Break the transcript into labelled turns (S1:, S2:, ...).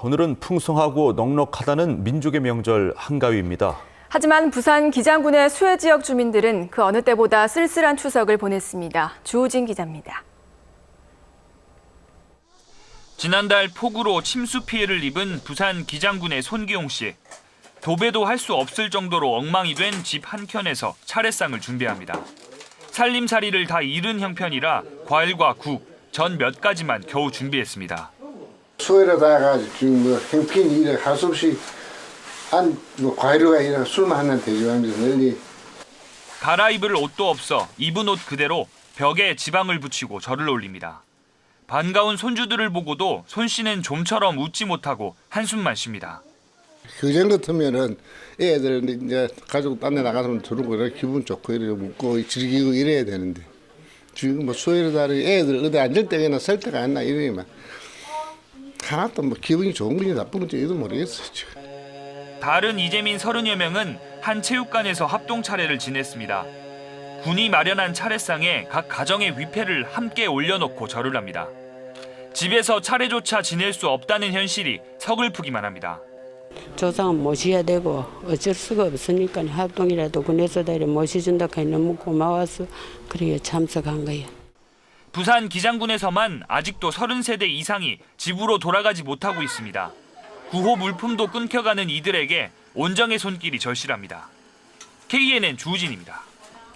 S1: 오늘은 풍성하고 넉넉하다는 민족의 명절 한가위입니다.
S2: 하지만 부산 기장군의 수해 지역 주민들은 그 어느 때보다 쓸쓸한 추석을 보냈습니다. 주호진 기자입니다.
S3: 지난달 폭우로 침수 피해를 입은 부산 기장군의 손기용 씨. 도배도 할 수 없을 정도로 엉망이 된 집 한켠에서 차례상을 준비합니다. 살림살이를 다 잃은 형편이라 과일과 국, 전 몇 가지만 겨우 준비했습니다.
S4: 수혜로다가 지금 뭐 형편이 이래 할수 없이 안 뭐 과일로가 이래 술만 한잔 대주하면서 널리
S3: 갈아입을 옷도 없어 입은 옷 그대로 벽에 지방을 붙이고 절을 올립니다. 반가운 손주들을 보고도 손 씨는 좀처럼 웃지 못하고 한숨만 쉽니다.
S4: 그전 같으면은 애들 이제 가족 딴 데 나가서 저러고 이래 기분 좋고 이래 웃고 즐기고 이래야 되는데 지금 뭐 수혜로다 애들 어디 앉을 때나 설 때가 안나 이러니만 하나도 뭐 기분이 좋은 건지 나쁜 건지 이도 모르겠어 지금.
S3: 다른 이재민 30여 명은 한 체육관에서 합동 차례를 지냈습니다. 군이 마련한 차례상에 각 가정의 위패를 함께 올려놓고 절을 합니다. 집에서 차례조차 지낼 수 없다는 현실이 서글프기만 합니다.
S5: 조상은 모셔야 되고 어쩔 수가 없으니까 합동이라도 군에서 다리 모셔준다 하니 너무 고마워서 그렇게 참석한 거예요.
S3: 부산 기장군에서만 아직도 30세대 이상이 집으로 돌아가지 못하고 있습니다. 구호 물품도 끊겨가는 이들에게 온정의 손길이 절실합니다. KNN 주우진입니다.